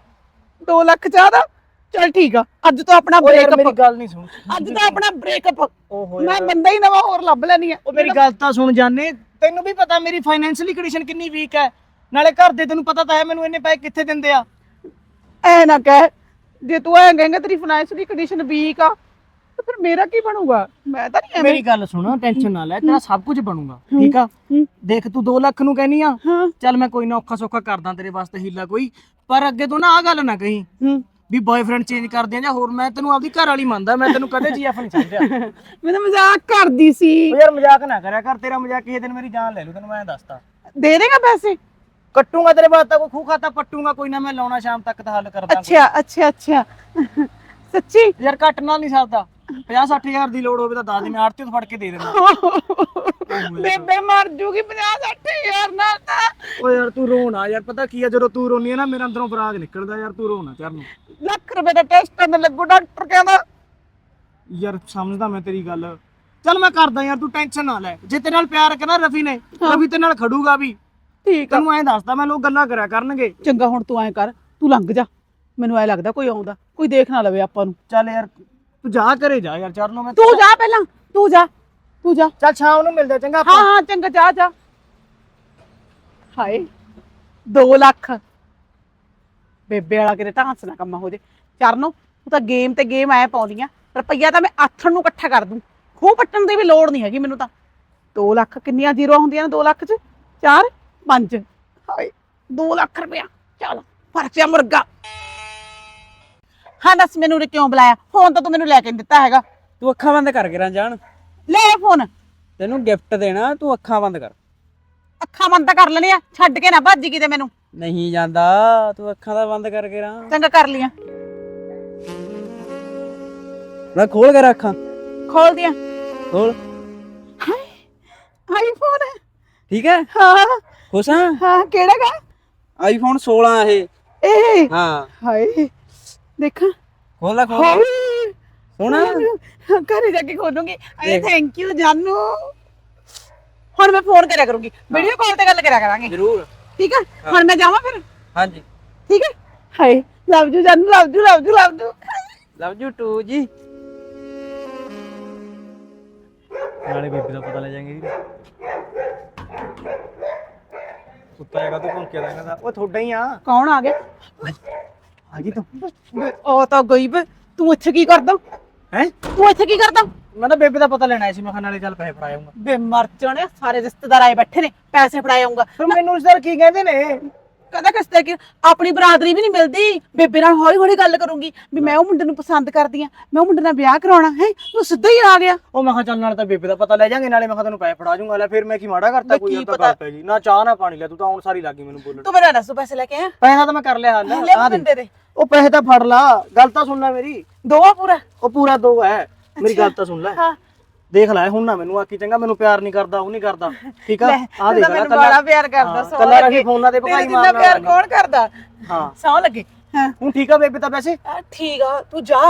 2 ਲੱਖ ਜ਼ਿਆਦਾ? ਚਲ ਠੀਕ ਆ ਅੱਜ ਤੋਂ ਆਪਣਾ ਯਾਰ ਮੇਰੀ ਬ੍ਰੇਕਅਪ ਗੱਲ ਨਹੀਂ ਸੁਣ ਅੱਜ ਤਾਂ ਆਪਣਾ ਬ੍ਰੇਕਅਪ ਮੈਂ ਬੰਦਾ ਹੀ ਨਵਾਂ ਹੋਰ ਲੱਭ ਲੈਣੀ ਆ। ਉਹ ਮੇਰੀ ਗੱਲ ਤਾਂ ਸੁਣ ਜਾਣੇ ਤੈਨੂੰ ਵੀ ਪਤਾ ਮੇਰੀ ਫਾਈਨੈਂਸ਼ੀਅਲੀ ਕੰਡੀਸ਼ਨ ਕਿੰਨੀ ਵੀਕ ਹੈ। ਨਾਲੇ ਘਰ ਦੇ ਤੈਨੂੰ ਪਤਾ ਤਾਂ ਹੈ ਮੈਨੂੰ ਇੰਨੇ ਪੈਸੇ ਕਿੱਥੇ ਦਿੰਦੇ ਆ? ਐ ਨਾ ਕਹਿ ਜੇ ਤੂੰ ਐ ਕਹੇਂਗਾ ਤੇਰੀ ਫਾਈਨੈਂਸ਼ੀਅਲੀ ਕੰਡੀਸ਼ਨ ਵੀਕ ਆ ਤਾਂ ਫਿਰ ਮੇਰਾ ਕੀ ਬਣੂਗਾ? ਮੈਂ ਤਾਂ ਨਹੀਂ ਐਵੇਂ ਮੇਰੀ ਗੱਲ ਸੁਣ ਟੈਨਸ਼ਨ ਨਾ ਲੈ ਤੇਰਾ ਸਭ ਕੁਝ ਬਣੂਗਾ ਠੀਕ ਆ? ਹੂੰ। ਦੇਖ ਤੂੰ 2 ਲੱਖ ਨੂੰ ਕਹਿਨੀ ਆ ਹਾਂ। ਚੱਲ ਮੈਂ ਕੋਈ ਨਾ ਔਖਾ ਸੌਖਾ ਕਰਦਾ ਤੇਰੇ ਵਾਸਤੇ ਹੀਲਾ ਕੋਈ ਪਰ ਅੱਗੇ ਤੋਂ ਨਾ ਆ ਗੱਲ ਨਾ ਕਹੀਂ ਹੂੰ। ਵੀ ਬॉयਫ੍ਰੈਂਡ ਚੇਂਜ ਕਰਦੇ ਆ ਜਾਂ ਹੋਰ ਮੈਂ ਤੈਨੂੰ ਆਪਦੀ ਘਰ ਵਾਲੀ ਮੰਨਦਾ ਮੈਂ ਤੈਨੂੰ ਕਦੇ ਜੀਐਫ ਨਹੀਂ ਸਮਝਿਆ ਮੈਂ ਤਾਂ ਮਜ਼ਾਕ ਕਰਦੀ ਸੀ। ਯਾਰ ਮਜ਼ਾਕ ਨਾ ਕਰਿਆ ਕਰ ਤੇਰਾ ਮਜ਼ਾਕ ਕਿਸੇ ਦਿਨ ਮੇਰੀ ਜਾਨ ਲੈ ਲੂ ਤੈਨੂੰ ਮੈਂ ਦੱਸਤਾ। ਦੇ ਦੇਗਾ ਪੈਸੇ? ਕੱਟੂਗਾ ਤੇਰੇ ਬਾਅਦ ਤਾਂ ਕੋਈ ਖੂ ਖਾਤਾ ਪੱਟੂਗਾ ਕੋਈ ਨਾ ਮੈਂ ਲਾਉਣਾ ਸ਼ਾਮ ਤੱਕ ਤਾਂ ਹੱਲ ਕਰਦਾ ਅੱਛਾ ਅੱਛਾ ਅੱਛਾ। ਸੱਚੀ? ਯਾਰ ਨਾਲ ਨਹੀਂ ਸਕਦਾ। 50 60000 ਦੀ ਲੋੜ ਹੋਵੇ ਤਾਂ ਦੱਸ ਦੇ ਮੈਂ ਆੜਤੀ ਤੋਂ ਫੜ ਕੇ ਦੇ ਦੇਣਾ ਬੇਬੇ ਮਰ ਜੂਗੀ 50 60 ਯਾਰ ਨਾਲ ਤਾਂ। ਓ ਯਾਰ ਤੂੰ ਰੋਣਾ ਯਾਰ ਪਤਾ ਕੀ ਆ ਜਦੋਂ ਤੂੰ ਰੋਨੀ ਆ ਨਾ ਮੇਰੇ ਅੰਦਰੋਂ ਬਰਾਗ ਨਿਕਲਦਾ ਯਾਰ ਤੂੰ ਰੋਣਾ ਚਰਨ ਲੱਖ ਰੁਪਏ ਦਾ ਟੈਸਟ ਕਰਨ ਲੱਗੂ ਡਾਕਟਰ ਕਹਿੰਦਾ। ਯਾਰ ਸਮਝਦਾ ਮੈਂ ਤੇਰੀ ਗੱਲ। ਚੱਲ ਮੈਂ ਕਰਦਾ ਯਾਰ ਤੂੰ ਟੈਨਸ਼ਨ ਨਾ ਲੈ। ਜੇ ਤੇਰੇ ਨਾਲ ਪਿਆਰ ਕਰਨਾ ਰਫੀ ਨੇ ਰਫੀ ਤੇਰੇ ਨਾਲ ਖੜੂਗਾ ਵੀ। ਠੀਕ ਆ। ਤੈਨੂੰ ਐਂ ਦੱਸਦਾ ਮੈਂ ਲੋਕ ਗੱਲਾਂ ਕਰਿਆ ਕਰਨਗੇ। ਚੰਗਾ ਹੁਣ ਤੂੰ ਐ ਕਰ ਤੂੰ ਲੰਘ ਜਾ। ਮੈਨੂੰ ਐ ਲੱਗਦਾ ਕੋਈ ਆਉਂਦਾ ਕੋਈ ਦੇਖ ਨਾ ਲਵੇ ਆਪਾਂ ਨੂੰ। ਚੱਲ ਯਾਰ ਤੂੰ ਜਾ ਘਰੇ ਜਾ ਯਾਰ ਚਰਨੋਂ ਮੈਂ ਤੂੰ ਜਾ ਪਹਿਲਾਂ ਤੂੰ ਜਾ ਤੂੰ ਜਾ। ਚੱਲ ਸ਼ਾਮ ਨੂੰ ਮਿਲਦੇ ਆ, ਚੰਗਾ ਹਾਂ ਹਾਂ ਚੰਗਾ ਜਾ ਜਾ। ਹਾਏ 2 ਲੱਖ। ਬੇਬੇ ਵਾਲਾ ਕਿਤੇ ਢਾਂਸ ਨਾ ਕੰਮ ਹੋ ਜੇ। ਚਰਨੋ ਤੂੰ ਤਾਂ ਗੇਮ ਤੇ ਗੇਮ ਐ ਪਾਉਂਦੀਆਂ ਰੁਪਈਆ ਤਾਂ ਮੈਂ ਆਥਣ ਨੂੰ ਇਕੱਠਾ ਕਰ ਦੂੰ। ਖੂਹ ਪੱਟਣ ਦੀ ਵੀ ਲੋੜ ਨਹੀਂ ਹੈਗੀ ਮੈਨੂੰ ਤਾਂ। 2 ਲੱਖ ਕਿੰਨੀਆਂ ਜ਼ੀਰੋ ਹੁੰਦੀਆਂ ਨੇ 2 ਲੱਖ ਚ? 4 5 ਹਾਏ 2 ਲੱਖ ਰੁਪਇਆ। ਚੱਲ ਫੜ ਪਿਆ ਮੁਰਗਾ। ਹਾਂ ਦੱਸ ਮੈਨੂੰ ਉਰੇ ਕਿਉਂ ਬੁਲਾਇਆ? ਫੋਨ ਤਾਂ ਤੂੰ ਮੈਨੂੰ ਲੈ ਕੇ ਨੀ ਦਿੱਤਾ ਹੈਗਾ। ਤੂੰ ਅੱਖਾਂ ਬੰਦ ਕਰ ਕੇ ਜਾਣ ਲੈ ਫੋਨ। ਤੈਨੂੰ ਗਿਫਟ ਦੇਣਾ ਤੂੰ ਅੱਖਾਂ ਬੰਦ ਕਰ। ਅੱਖਾਂ ਬੰਦ ਤਾਂ ਕਰ ਲੈਣੀਆਂ ਛੱਡ ਕੇ ਨਾ ਭੱਜ ਕਿਤੇ ਮੈਨੂੰ। ਨਹੀਂ ਜਾਂਦਾ ਤੂੰ ਅੱਖਾਂ ਦਾ ਬੰਦ ਕਰਕੇ ਰਾਂ ਚੰਗਾ ਕਰ ਲੀਆਂ। ਮੈਂ ਖੋਲ ਕੇ ਰੱਖਾਂ ਖੋਲ ਦੀਆਂ। ਖੋਲ। ਆਈਫੋਨ। ਠੀਕ ਹੈ? ਹਾਂ। ਖੁਸ਼ ਹਾਂ ਹਾਂ ਕਿਹੜਾ ਗਾ? ਆਈਫੋਨ 16 ਇਹ। ਇਹ? ਹਾਂ। ਹਾਏ ਦੇਖਾਂ। ਖੋਲ ਲੈ ਖੋਲ ਹਾਏ। ਸੋਹਣਾ। ਘਰੇ ਜਾ ਕੇ ਖੋਲੂੰਗੀ। ਅਰੇ ਥੈਂਕ ਯੂ ਜਾਨੂ। ਹੁਣ ਮੈਂ ਫੋਨ ਕਰਿਆ ਕਰੂੰਗੀ। ਵੀਡੀਓ ਕਾਲ ਤੇ ਗੱਲ ਕਰਿਆ ਕਰਾਂਗੇ। ਜ਼ਰੂਰ। ਠੀਕ ਹੈ। ਹੁਣ ਮੈਂ ਜਾਵਾਂ ਫਿਰ? ਹਾਂਜੀ। ਠੀਕ ਹੈ ਹਾਏ love you Jaanu love you love you love you love you too ਜੀ। ਨਾਲੇ ਬੇਬੇ ਦਾ ਪਤਾ ਲੈ ਜਾਾਂਗੇ ਜੀ। ਕੁੱਤਾ ਹੈਗਾ ਤੂੰ ਭੌਂਕਿਆ ਦਾ ਇਹਨਾਂ ਦਾ। ਉਹ ਤੁਹਾਡਾ ਹੀ ਆ। ਕੌਣ ਆ ਗਿਆ? ਆ ਗਈ ਤੂੰ। ਉਹ ਤਾਂ ਗਈ ਵੇ ਤੂੰ ਇੱਥੇ ਕੀ ਕਰਦਾ? ਹੈ? ਤੂੰ ਇੱਥੇ ਕੀ ਕਰਦਾ? ਮੈਂ ਤਾਂ ਬੇਬੇ ਦਾ ਪਤਾ ਲੈਣਾ ਆਇਆ ਸੀ ਮੈਂ ਕਿਹਾ ਨਾਲੇ ਚੱਲ ਪੈਸੇ ਫੜਾਇਆਉਂਗਾ ਬੇ ਮਰ ਜਾਣੇ। ਸਾਰੇ ਰਿਸ਼ਤੇਦਾਰ ਆਏ ਬੈਠੇ ਨੇ ਪੈਸੇ ਫੜਾਏ ਆਉਂਗਾ ਫਿਰ ਮੈਨੂੰ ਰਿਸ਼ਤੇਦਾਰ ਕੀ ਕਹਿੰਦੇ ਨੇ? ਕਦਾ ਕਿਸਤੇ ਕਿ ਆਪਣੀ ਬਰਾਦਰੀ ਵੀ ਨਹੀਂ ਮਿਲਦੀ। ਬੇਬੇ ਨਾਲ ਹੌਲੀ ਹੌਲੀ ਗੱਲ ਕਰੂੰਗੀ ਵੀ ਮੈਂ ਉਹ ਮੁੰਡੇ ਨੂੰ ਪਸੰਦ ਕਰਦੀ ਆ। ਮੈਂ ਉਹ ਮੁੰਡੇ ਨਾਲ ਵਿਆਹ ਕਰਾਉਣਾ ਹੈ। ਤੂੰ ਸਿੱਧਾ ਹੀ ਆ ਗਿਆ। ਉਹ ਮੈਂ ਕਿਹਾ ਚੱਲ ਨਾਲ ਤਾਂ ਬੇਬੇ ਦਾ ਪਤਾ ਲੈ ਜਾਾਂਗੇ ਨਾਲੇ ਮੈਂ ਕਿਹਾ ਤੈਨੂੰ ਪੈਸੇ ਫੜਾ ਜੂੰਗਾ। ਲੈ ਫਿਰ ਮੈਂ ਕੀ ਮਾੜਾ ਕਰਤਾ ਕੋਈ ਕੀ ਉਹ ਤਾਂ ਪਤਾ- ਗੱਲ ਪੈ ਜੀ ਨਾ ਚਾਹ ਨਾ ਪਾਣੀ ਲੈ ਤੂੰ ਤਾਂ ਹੁਣ ਸਾਰੀ ਲੱਗੀ ਮੈਨੂੰ ਬੋਲਣ। ਤੂੰ ਮੈਨੂੰ ਦੱਸ ਪੈਸੇ ਲੈ ਕੇ ਆਇਆ? ਪੈਸਾ ਤਾਂ ਮੈਂ ਕਰ ਲਿਆ ਹੱਲ। ਲੈ ਆਹ ਦੇ। ਮੁੰਡੇ ਦੇ। ਉਹ ਪੈਸੇ ਤਾਂ ਫੜ ਲਾ। ਗੱਲ ਤਾਂ ਸੁਣ ਲੈ ਮੇਰੀ। ਦੋ ਆ ਪੂਰਾ। ਉਹ ਪੂਰਾ ਦੋ ਹੈ। ਮੇਰੀ ਗੱਲ ਤਾਂ ਸੁਣ ਲੈ। ਹਾਂ। ਦੇਖ ਲੈ ਹੁਣ ਨਾ ਮੈਨੂੰ ਆਕੀ ਚੰਗਾ ਮੈਨੂੰ ਪਿਆਰ ਨਹੀਂ ਕਰਦਾ ਉਹ ਨਹੀਂ ਕਰਦਾ। ਠੀਕ ਆ? ਆ ਤੂੰ ਦੇਖ ਲੈ ਮੈਨੂੰ ਬੜਾ ਪਿਆਰ ਕਰਦਾ ਸੌ ਕੱਲਾ। ਰਹੀ ਫੋਨਾਂ ਤੇ ਭਗਾਈ ਮਾਰਨਾ ਪਿਆਰ। ਕੌਣ ਕਰਦਾ? ਹਾਂ। ਸੌ ਲੱਗੇ। ਹਾਂ। ਹੁਣ ਠੀਕ ਆ ਬੇਬੇ ਤਾਂ ਵੈਸੇ। ਠੀਕ ਆ ਤੂੰ ਜਾ।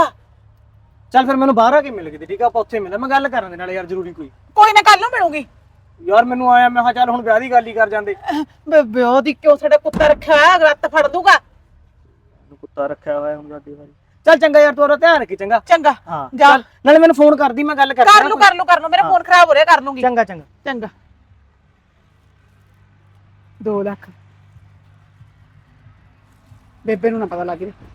ਚੱਲ ਫਿਰ ਮੈਨੂੰ ਬਾਹਰ ਆ ਕੇ ਮਿਲ ਗਈ ਠੀਕ ਆ ਆਪਾਂ ਉੱਥੇ ਮਿਲਦੇ ਮੈਂ ਗੱਲ ਕਰਾਂ ਦੇ ਨਾਲ ਯਾਰ ਜ਼ਰੂਰੀ ਕੋਈ। ਕੋਈ ਨਾ ਕੱਲ ਨੂੰ ਮਿਲੂੰਗੀ। ਯਾਰ ਮੈਨੂੰ ਆਇਆ ਮੈਂ ਕਿਹਾ ਚੱਲ ਹੁਣ ਵਿਆਹ ਦੀ ਗੱਲ ਹੀ ਕਰ ਜਾਂਦੇ। ਬੇਬੇ ਉਹਦੀ ਕਿਉਂ ਸਾਡੇ ਕੁੱਤਾ ਰੱਖਿਆ ਹੋਇਆ ਰੱਤ ਫੜ ਦੂਗਾ ਕੁੱਤਾ ਰੱਖਿਆ ਹੋਇਆ ਹੁਣ ਸਾਡੀ ਵਾਰੀ ਚੱਲ ਚੰਗਾ ਯਾਰ ਤੂੰ ਉਹਦਾ ਧਿਆਨ ਰੱਖੀ ਚੰਗਾ। ਚੰਗਾ। ਹਾਂ ਜਾ। ਚੱਲ, ਨਾਲੇ ਮੈਨੂੰ ਫੋਨ ਕਰਦੀ ਮੈਂ ਗੱਲ ਕਰ ਕਰਦਾ ਲੂ ਕਰ ਲੂ ਕਰ ਲੂ ਮੇਰਾ ਫੋਨ ਖਰਾਬ ਹੋ ਰਿਹਾ ਕਰ ਲੂੰਗੀ ਚੰਗਾ ਚੰਗਾ। ਚੰਗਾ। 2 ਲੱਖ। ਬੇਬੇ ਨੂੰ ਨਾ ਪਤਾ ਲੱਗ ਰਿਹਾ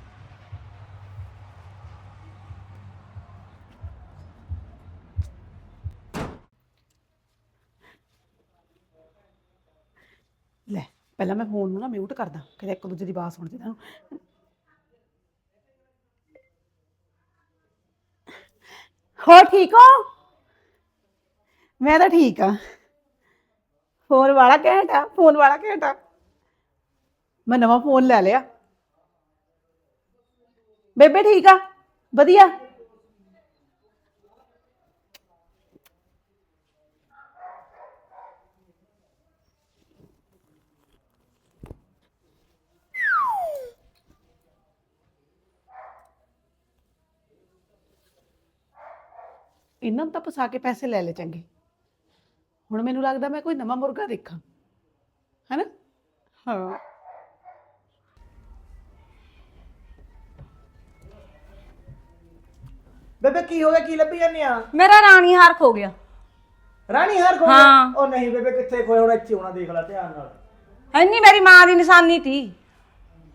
ਲੈ ਪਹਿਲਾਂ ਮੈਂ ਫੋਨ ਨੂੰ ਨਾ ਮਿਊਟ ਕਰਦਾ ਕਿਤੇ ਇੱਕ ਦੂਜੇ ਦੀ ਆਵਾਜ਼ ਸੁਣ ਜੇ ਤੁਹਾਨੂੰ ਹੋ ਠੀਕ ਹੋ? ਮੈਂ ਤਾਂ ਠੀਕ ਆ। ਫੋਨ ਵਾਲਾ ਘੈਂਟਾ ਫੋਨ ਵਾਲਾ ਘੈਂਟਾ ਮੈਂ ਨਵਾਂ ਫੋਨ ਲੈ ਲਿਆ। ਬੇਬੇ ਠੀਕ ਆ? ਵਧੀਆ? ਇਹਨਾਂ ਨੂੰ ਤਾਂ ਫਸਾ ਕੇ ਪੈਸੇ ਲੈ ਲੈ ਚੰਗੇ। ਹੁਣ ਮੈਨੂੰ ਲੱਗਦਾ ਮੈਂ ਕੋਈ ਨਵਾਂ ਮੁਰਗਾ ਦੇਖਾਂ। ਹੈਨਾ? ਹਾਂ। ਬੇਬੇ ਕੀ ਹੋ ਗਿਆ? ਕੀ ਲੱਭੀ ਜਾਂਦੀ ਆ? ਮੇਰਾ ਰਾਣੀ ਹਾਰ ਖੋ ਗਿਆ। ਰਾਣੀ ਹਾਰ ਖੋ ਗਿਆ? ਹਾਂ। ਉਹ ਨਹੀਂ ਬੇਬੇ ਕਿੱਥੇ ਖੋਇਆ ਹੁਣ ਇੱਥੇ ਹੋਣਾ ਦੇਖ ਲੈ ਧਿਆਨ ਨਾਲ। ਇੰਨੀ ਮੇਰੀ ਮਾਂ ਦੀ ਨਿਸ਼ਾਨੀ ਤੀ।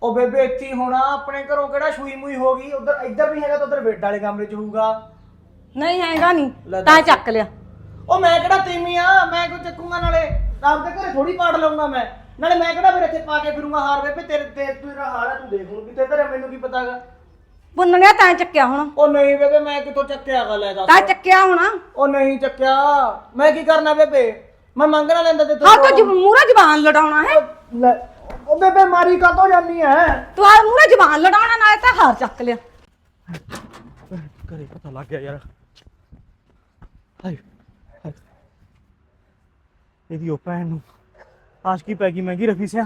ਉਹ ਬੇਬੇ ਇੱਥੇ ਹੀ ਹੋਣਾ। ਆਪਣੇ ਘਰੋਂ ਕਿਹੜਾ ਛੂਈ ਮੂਈ ਹੋ ਗਈ? ਉਧਰ ਇੱਧਰ ਨਹੀਂ ਹੈਗਾ ਤਾਂ ਉਧਰ ਬੈੱਡ ਵਾਲੇ ਕਮਰੇ 'ਚ ਹੋਊਗਾ। ਨਹੀਂ ਹੈਗਾ ਲੈ ਨਹੀਂ ਤਾਂ ਚੱਕ ਲਿਆ। ਉਹ ਮੈਂ ਕਿਹੜਾ ਤੀਮੀ ਆ? ਮੈਂ ਕਿਉਂ ਚੱਕੂਗਾ ਨਾਲੇ। ਆਪਦੇ ਘਰੇ ਥੋੜੀ ਪਾੜ ਲਊਂਗਾ ਮੈਂ। ਨਾਲੇ ਮੈਂ ਕਿਹੜਾ ਫਿਰ ਇੱਥੇ ਪਾ ਕੇ ਫਿਰੂੰਗਾ ਹਾਰ ਬੇਬੇ ਤੇਰੇ ਤੇ ਤੇਰਾ ਹਾਰ ਹੈ ਤੂੰ ਦੇਖ ਹੁਣ ਕਿੱਥੇ ਧਰਿਆ ਮੈਨੂੰ ਕੀ ਪਤਾਗਾ? ਪੁੰਨਣਿਆ ਤਾਂ ਚੱਕਿਆ ਹੁਣ। ਉਹ ਨਹੀਂ ਬੇਬੇ ਮੈਂ ਕਿੱਥੋਂ ਚੱਕਿਆ ਗਾ ਲੈ ਦੱਸ। ਤਾਂ ਚੱਕਿਆ ਹੋਣਾ। ਉਹ ਨਹੀਂ ਚੱਕਿਆ। ਮੈਂ ਕੀ ਕਰਨਾ ਬੇਬੇ? ਮੈਂ ਮੰਗਣਾ ਲੈਂਦਾ ਤੇ ਹਾਂ ਤੂੰ ਮੂਹਰੇ ਜ਼ਬਾਨ ਲੜਾਉਣਾ ਹੈ। ਲੈ, ਉਹ ਬੇਬੇ ਮਾਰੀ ਕਾਤੋਂ ਜਾਨੀ ਐ? ਤੂੰ ਆ ਮੂਹਰੇ ਜ਼ਬਾਨ ਲੜਾਉਣਾ ਨਾਲੇ ਤਾਂ ਹਾਰ ਚੱਕ ਲਿਆ। ਘਰੇ ਪਤਾ ਲੱਗ ਗਿਆ ਯਾਰ। ਹਾਏ ਹਾਏ। ਇਹਦੀ ਉਹ ਭੈਣ ਨੂੰ ਆਸ਼ਕੀ ਪੈ ਗਈ ਮਹਿੰਗੀ ਰਫੀ ਸਿਆ।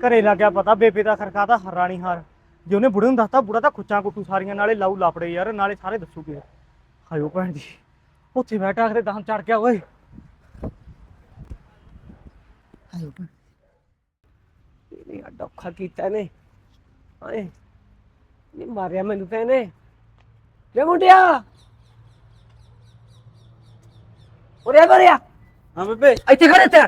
ਘਰੇ ਲੱਗ ਪਤਾ, ਬੇਬੇ ਦਾ ਖਰਕਾਤਾ ਰਾਣੀ ਹਾਰ। ਜੇ ਉਹਨੇ ਬੁੜੇ ਨੂੰ ਦੱਸਤਾ, ਬੁੜਾ ਤਾਂ ਖੁੱਚਾਂ ਕੁੱਟੂ ਸਾਰੀਆਂ, ਨਾਲੇ ਲਾਊ ਲਾਪੜੇ ਯਾਰ, ਨਾਲੇ ਸਾਰੇ ਦੱਸੂਗੇ। ਹਾਏ ਉਹ ਭੈਣ ਦੀ ਉੱਥੇ ਬੈਠਾ ਆਖਦੇ ਦਹਮ ਚੜ ਗਿਆ, ਓਏ। ਹਾਏ ਉਹ ਭੈਣ ਇਹਨੇ ਅੱਡਾ ਔਖਾ ਕੀਤਾ ਨੇ ਹਾਏ ਨਹੀਂ ਮਾਰਿਆ ਮੈਨੂੰ ਤਾਂ ਇਹਨੇ। ਵੇ ਮੁੰਡਿਆ! ਉਰੇ ਬਰਿਆ ਹਾਂ ਬੇਬੇ। ਇੱਥੇ ਖੜੇ ਤੇ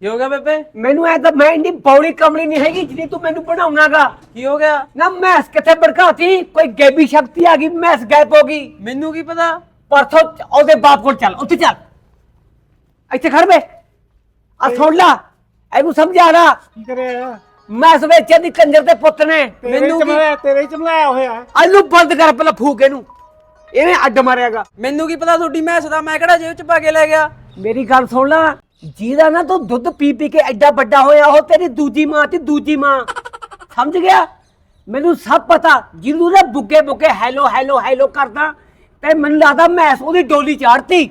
ਕੀ ਹੋ ਗਿਆ ਬੇਬੇ? ਮੈਨੂੰ ਐ ਤਾਂ ਮੈਂ ਇੰਨੀ ਬੌੜੀ ਕਮਲੀ ਨਹੀਂ ਹੈਗੀ ਜਿਹਦੀ ਤੂੰ ਮੈਨੂੰ ਬਣਾਉਣਾਗਾ। ਕੀ ਹੋ ਗਿਆ? ਨਾ ਮੈਸ ਕਿੱਥੇ ਭੜਕਾਤੀ? ਕੋਈ ਗੈਬੀ ਸ਼ਕਤੀ ਆ ਗਈ ਮੈਸ ਗਾਇਬ ਹੋ ਗਈ। ਮੈਨੂੰ ਕੀ ਪਤਾ? ਪਰਸੋਂ ਉਹਦੇ ਬਾਪ ਕੋਲ ਚੱਲ ਉੱਥੇ ਚੱਲ। ਇੱਥੇ ਖੜ ਬੇ। ਆ ਸੁਣ ਲਾ ਇਹਨੂੰ ਸਮਝਾ ਲਾ ਕੀ ਕਰਿਆ? ਮੈਸ ਵੇਚਣ ਦੀ ਕੰਜਰ ਦੇ ਪੁੱਤ ਨੇ। ਤੇਰੇ ਮੈਨੂੰ ਹੀ ਕੀ- ਚਮਲਾਇਆ ਤੇਰੇ ਹੀ ਚਮਲਾਇਆ ਹੋਇਆ। ਇਹਨੂੰ ਬੰਦ ਕਰ ਪਹਿਲਾਂ ਫੂਕ ਇਹਨੂੰ। ਇਹਨੇ ਅੱਡ ਮਾਰਿਆਗਾ ਮੈਨੂੰ ਕੀ ਪਤਾ ਤੁਹਾਡੀ ਮੈਸ ਦਾ ਮੈਂ ਕਿਹੜਾ ਜੇਬ ਚ ਪਾ ਕੇ ਲੈ ਗਿਆ? ਮੇਰੀ ਗੱਲ ਸੁਣ ਲੈ ਜਿਹਦਾ ਨਾ ਤੂੰ ਦੁੱਧ ਪੀ ਪੀ ਕੇ ਐਡਾ ਵੱਡਾ ਹੋਇਆ ਉਹ ਤੇਰੀ ਦੂਜੀ ਮਾਂ ਤੇ ਦੂਜੀ ਮਾਂ। ਸਮਝ ਗਿਆ? ਮੈਨੂੰ ਸਭ ਪਤਾ ਜਿਹਨੂੰ ਨਾ ਬੁੱਗੇ ਬੁੱਗੇ ਹੈਲੋ ਹੈਲੋ ਹੈਲੋ ਕਰਦਾ ਤੇ ਮੈਨੂੰ ਲੱਗਦਾ ਮੈਂ ਉਹਦੀ ਡੋਲੀ ਚਾੜਤੀ।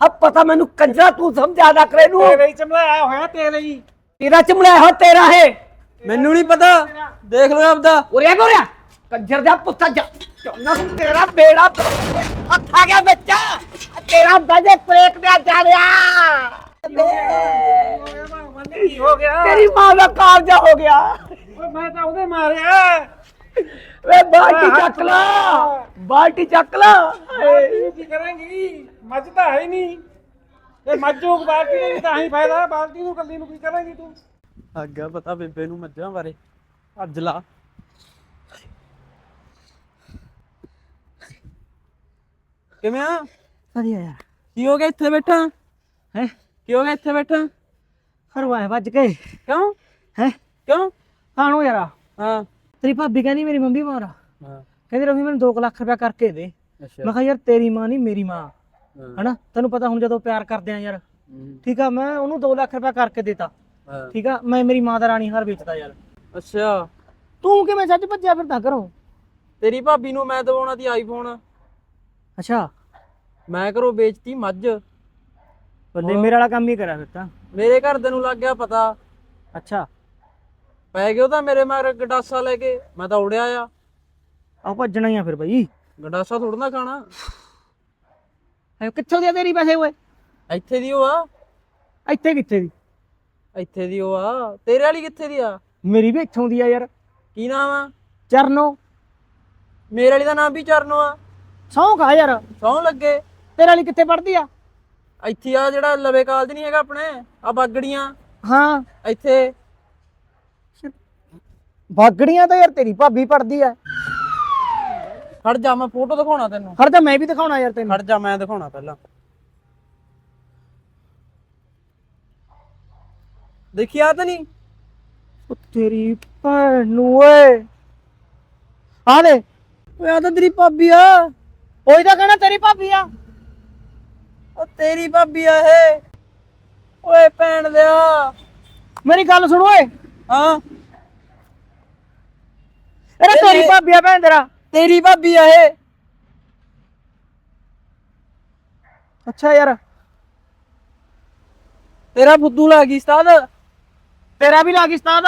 ਸਭ ਪਤਾ ਮੈਨੂੰ ਕੰਜਰਾ ਤੂੰ ਸਮਝਾ ਦਾ ਕਰੇ ਨੂੰ ਤੇਰੇ ਹੀ ਚਮਲਾਇਆ ਹੋਇਆ ਤੇਰੇ ਹੀ ਤੇਰਾ ਚਮੜਿਆ ਹੋ ਤੇਰਾ ਹੈ ਮੈਨੂੰ ਨਹੀਂ ਪਤਾ। ਦੇਖ ਲਓ ਆਪਦਾ। ਉਰੇ ਗੋਰਿਆ ਕੰਜਰ ਦਾ ਪੁੱਤ ਜਾ। ਚੋਨਾ ਤੇਰਾ ਬੇੜਾ ਹੱਥ ਆ ਗਿਆ ਬੱਚਾ ਤੇਰਾ ਬਜੇ ਪ੍ਰੇਕ ਦੇ ਜਾ ਰਿਹਾ। ਕੀ ਹੋ ਗਿਆ ਤੇਰੀ ਮਾਂ ਦਾ ਕਾਰਜਾ ਹੋ ਗਿਆ। ਓਏ ਮੈਂ ਤਾਂ ਉਹਦੇ ਮਾਰਿਆ। ਵੇ ਬਾਲਟੀ ਚੱਕ ਲਾ। ਬਾਲਟੀ ਚੱਕ ਲਾ। ਤੂੰ ਕੀ ਕਰਾਂਗੀ? ਮੱਝ ਤਾਂ ਹੈ ਹੀ ਨਹੀਂ। ਇਹ ਮੱਝੋਂ ਬਾਲਟੀ ਦਾ ਵੀ ਤਾਂ ਹੀ ਫਾਇਦਾ। ਬਾਲਟੀ ਨੂੰ ਕੱਲੀ ਨੂੰ ਕੀ ਕਰਾਂਗੀ ਤੂੰ? ਅੱਗਾ ਪਤਾ ਬੇਬੇ ਨੂੰ ਮੱਝਾਂ ਬਾਰੇ। ਅੱਜ ਲਾ। ਕਿਵੇਂ ਆ? ਵਧੀਆ ਯਾਰ। ਕੀ ਹੋ ਗਿਆ ਇੱਥੇ ਬੈਠਾ? ਹੈ? ਕੀ ਹੋ ਗਿਆ ਇੱਥੇ ਬੈਠਾ? ਹਰਵਾਏ ਵੱਜ ਗਏ। ਕਿਉਂ? ਹੈ? ਕਿਉਂ? ਕਾਣੋ ਯਾਰ। ਹਾਂ। ਤੇਰੀ ਭਾਬੀ ਕਹਿੰਦੀ ਮੇਰੀ ਮੰਮੀ ਬਿਮਾਰ ਆ। ਹਾਂ। ਕਹਿੰਦੀ ਰਵੀ ਮੈਨੂੰ 2 ਲੱਖ ਰੁਪਇਆ ਕਰਕੇ ਦੇ। ਮੈਂ ਕਿਹਾ ਯਾਰ ਤੇਰੀ ਮਾਂ ਨਹੀਂ ਮੇਰੀ ਮਾਂ। ਹਨਾ? ਤੈਨੂੰ ਪਤਾ ਹੁਣ ਜਦੋਂ ਪਿਆਰ ਕਰਦੇ ਆ ਯਾਰ। ਠੀਕ ਆ ਮੈਂ ਉਹਨੂੰ 2 ਲੱਖ ਰੁਪਇਆ ਕਰਕੇ ਦੇਤਾ। ਠੀਕ ਆ? ਮੈਂ ਮੇਰੀ ਮਾਂ ਦਾ ਰਾਣੀ ਹਾਰ ਵੇਚਦਾ ਯਾਰ। ਅੱਛਾ। ਤੂੰ ਕਿਵੇਂ ਸੱਜ ਭੱਜਿਆ ਫਿਰਦਾ ਘਰੋਂ? ਤੇਰੀ ਭਾਬੀ ਨੂੰ ਮੈਂ ਦਵਾਉਣਾ ਦੀ ਆਈਫੋਨ ਅੱਛਾ। ਮੈਂ ਘਰੋਂ ਵੇਚਤੀ ਮੱਝ। ਬੱਲੇ ਮੇਰੇ ਵਾਲਾ ਕੰਮ ਹੀ ਕਰਿਆ ਫਿਰ ਤਾਂ। ਮੇਰੇ ਘਰ ਦੇ ਨੂੰ ਲੱਗ ਗਿਆ ਪਤਾ। ਅੱਛਾ। ਪੈ ਗਿਆ ਤਾਂ ਮੇਰੇ ਮਗਰ ਗਡਾਸਾ ਲੈ ਕੇ ਮੈਂ ਤਾਂ ਉੜਿਆ ਆ। ਆ ਭੱਜਣਾ ਹੀ ਆ ਫਿਰ ਬਈ। ਗਡਾਸਾ ਥੋੜਾ ਨਾ ਖਾਣਾ। ਐ ਕਿੱਥੋਂ ਦੇ ਤੇਰੀ ਪੈਸੇ ਓਏ? ਇੱਥੇ ਦੀ ਉਹ ਆ। ਇੱਥੇ ਕਿੱਥੇ ਦੀ? ਇੱਥੇ ਦੀ ਉਹ ਆ। ਤੇਰੇ ਵਾਲੀ ਕਿੱਥੇ ਦੀ ਆ? ਮੇਰੀ ਵੀ ਇੱਥੋਂ ਦੀ ਆ ਯਾਰ। ਕੀ ਨਾਮ ਆ? ਚਰਨੋ। ਮੇਰੇ ਵਾਲੀ ਦਾ ਨਾਮ ਵੀ ਚਰਨੋ ਆ। ਸੌਂ ਖਾ ਯਾਰ। ਸੌਂ ਲੱਗੇ। ਤੇਰੇ ਵਾਲੀ ਕਿੱਥੇ ਪੜਦੀ ਆ? ਇੱਥੇ ਆ ਜਿਹੜਾ ਲਵੇ ਕਾਲਜ ਨਹੀਂ ਹੈਗਾ ਆਪਣੇ ਆ ਬਾਗੜੀਆਂ। ਹਾਂ। ਇੱਥੇ। ਬਾਗੜੀਆਂ ਤਾਂ ਯਾਰ ਤੇਰੀ ਭਾਬੀ ਪੜਦੀ ਆ। ਖੜ ਜਾ ਮੈਂ ਫੋਟੋ ਦਿਖਾਉਣਾ ਤੈਨੂੰ। ਹਰ ਤਾਂ ਮੈਂ ਵੀ ਦਿਖਾਉਣਾ ਯਾਰ ਤੈਨੂੰ। ਖੜ ਜਾ ਮੈਂ ਦਿਖਾਉਣਾ ਪਹਿਲਾਂ। ਦੇਖਿਆ ਤਾਂ ਨਹੀਂ? ਉਹ ਤੇਰੀ ਭੈਣ ਨੂੰ ਓਏ। ਆ ਦੇ। ਓਏ ਆ ਤਾਂ ਤੇਰੀ ਭਾਬੀ ਆ। ਉਹੀ ਤਾਂ ਕਹਿਣਾ ਤੇਰੀ ਭਾਬੀ ਆ। ਉਹ ਤੇਰੀ ਭਾਬੀ ਆ ਇਹ। ਓਏ ਭੈਣ ਦਿਆ ਮੇਰੀ ਗੱਲ ਸੁਣ ਓਏ। ਹਾਂ। ਇਹ ਤੇਰੀ ਭਾਬੀ ਆ ਭੈਣ ਤੇਰਾ। ਤੇਰੀ ਭਾਬੀ ਆ ਇਹ। ਅੱਛਾ ਯਾਰ। ਤੇਰਾ ਫੁੱਦੂ ਲੱਗ ਗਈ ਉਸਤਾਦ। ਤੇਰਾ ਵੀ ਲੱਗ ਉਸਤਾਦ।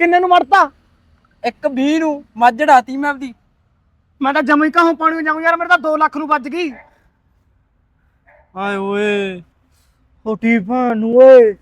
ਕਿੰਨੇ ਨੂੰ ਮਰਤਾ? ਇੱਕ 20 ਨੂੰ। ਮੱਝ ਢਾਤੀ ਮੈਂ ਆਪਦੀ। ਮੈਂ ਤਾਂ ਜਮਈ ਕਹਾਂ ਪਾਣੀ ਜਾਉਂ ਯਾਰ ਮੇਰੇ ਤਾਂ 2 ਲੱਖ ਨੂੰ ਵੱਜ ਗਈ। ਆਏ ਓਏ ਹੋਟੀ ਭਾਨ ਓਏ।